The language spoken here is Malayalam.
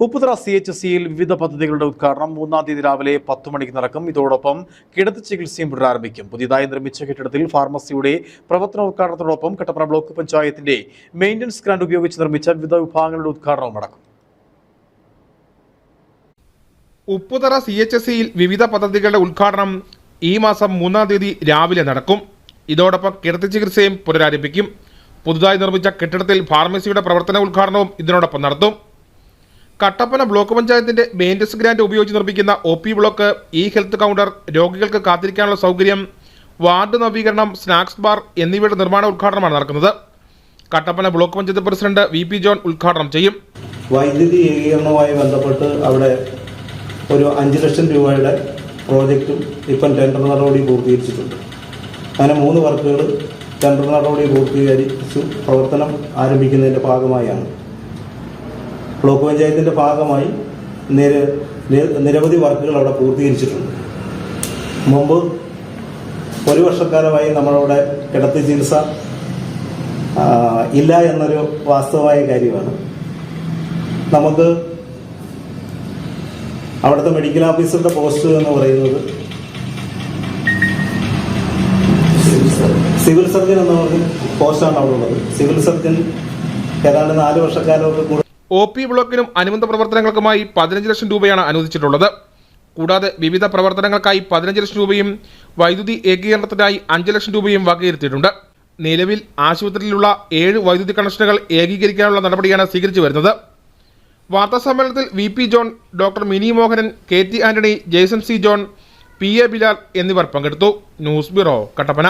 ഉപ്പുതറ സി എച്ച് സിയിൽ വിവിധ പദ്ധതികളുടെ ഉദ്ഘാടനം. മൂന്നാം തീയതി രാവിലെ പത്ത് മണിക്ക് നടക്കും. ഇതോടൊപ്പം കിടത്തി ചികിത്സയും പുനരാരംഭിക്കും പുതിയതായി നിർമ്മിച്ച കെട്ടിടത്തിൽ ഫാർമസിയുടെ പ്രവർത്തന ഉദ്ഘാടനത്തോടൊപ്പം കട്ടപ്പന ബ്ലോക്ക് പഞ്ചായത്തിന്റെ മെയിന്റനൻസ് ഗ്രാൻഡ് ഉപയോഗിച്ച് നിർമ്മിച്ച വിവിധ വിഭാഗങ്ങളുടെ ഉദ്ഘാടനവും നടക്കും. ഉപ്പുതറ സി എച്ച് എസ് സിയിൽ വിവിധ പദ്ധതികളുടെ ഉദ്ഘാടനം ഈ മാസം മൂന്നാം തീയതി രാവിലെ നടക്കും. ഇതോടൊപ്പം കിടത്തി ചികിത്സയും പുനരാരംഭിക്കും. പുതുതായി നിർമ്മിച്ച കെട്ടിടത്തിൽ ഫാർമസിയുടെ പ്രവർത്തന ഉദ്ഘാടനവും ഇതിനോടൊപ്പം നടത്തും. കട്ടപ്പന ബ്ലോക്ക് പഞ്ചായത്തിന്റെ മെയിന്റസ് ഗ്രാൻഡ് ഉപയോഗിച്ച് നിർമ്മിക്കുന്ന O P block E health counter രോഗികൾക്ക് കാത്തിരിക്കാനുള്ള സൗകര്യം വാർഡ് നവീകരണം സ്നാക്സ് ബാർ എന്നിവയുടെ നിർമ്മാണ ഉദ്ഘാടനമാണ് നടക്കുന്നത്. Kattappana block panchayat president V P John ഉദ്ഘാടനം ചെയ്യും. വൈദ്യുതി ഏകീകരണവുമായി ബന്ധപ്പെട്ട് അവിടെ ഒരു അഞ്ച് ലക്ഷം രൂപയുടെ പ്രോജക്റ്റും ഇപ്പം ടെൻഡർ നടപടി പൂർത്തീകരിച്ചിട്ടുണ്ട്. അങ്ങനെ മൂന്ന് വർക്കുകൾ ടെൻഡർ നടപടി പൂർത്തീകരിച്ചു പ്രവർത്തനം ആരംഭിക്കുന്നതിന്റെ ഭാഗമായാണ്. ബ്ലോക്ക് പഞ്ചായത്തിന്റെ ഭാഗമായി നിര നിരവധി വർക്കുകൾ അവിടെ പൂർത്തീകരിച്ചിട്ടുണ്ട്. മുമ്പ് ഒരു വർഷക്കാലമായി നമ്മളവിടെ കിടത്തി ചികിത്സ ഇല്ല എന്നൊരു വാസ്തവമായ കാര്യമാണ്. നമുക്ക് അവിടുത്തെ മെഡിക്കൽ ഓഫീസറുടെ പോസ്റ്റ് എന്ന് പറയുന്നത് സിവിൽ സർജൻ എന്ന് പറഞ്ഞ പോസ്റ്റാണ് അവിടെ ഉള്ളത്. സിവിൽ സർജൻ ഏതാണ്ട് നാല് വർഷക്കാലമൊക്കെ കൂടെ ഒ പി ബ്ലോക്കിനും അനുബന്ധ പ്രവർത്തനങ്ങൾക്കുമായി പതിനഞ്ച് ലക്ഷം രൂപയാണ് അനുവദിച്ചിട്ടുള്ളത്. കൂടാതെ വിവിധ പ്രവർത്തനങ്ങൾക്കായി പതിനഞ്ച് ലക്ഷം രൂപയും വൈദ്യുതി ഏകീകരണത്തിനായി അഞ്ച് ലക്ഷം രൂപയും വകയിരുത്തിയിട്ടുണ്ട്. നിലവിൽ ആശുപത്രിയിലുള്ള ഏഴ് വൈദ്യുതി കണക്ഷനുകൾ ഏകീകരിക്കാനുള്ള നടപടിയാണ് സ്വീകരിച്ചു വരുന്നത്. വാർത്താ സമ്മേളനത്തിൽ V P John doctor Mini Mohanan K T Antony Jason C John P A Bilal എന്നിവർ പങ്കെടുത്തു. News bureau Kattappana.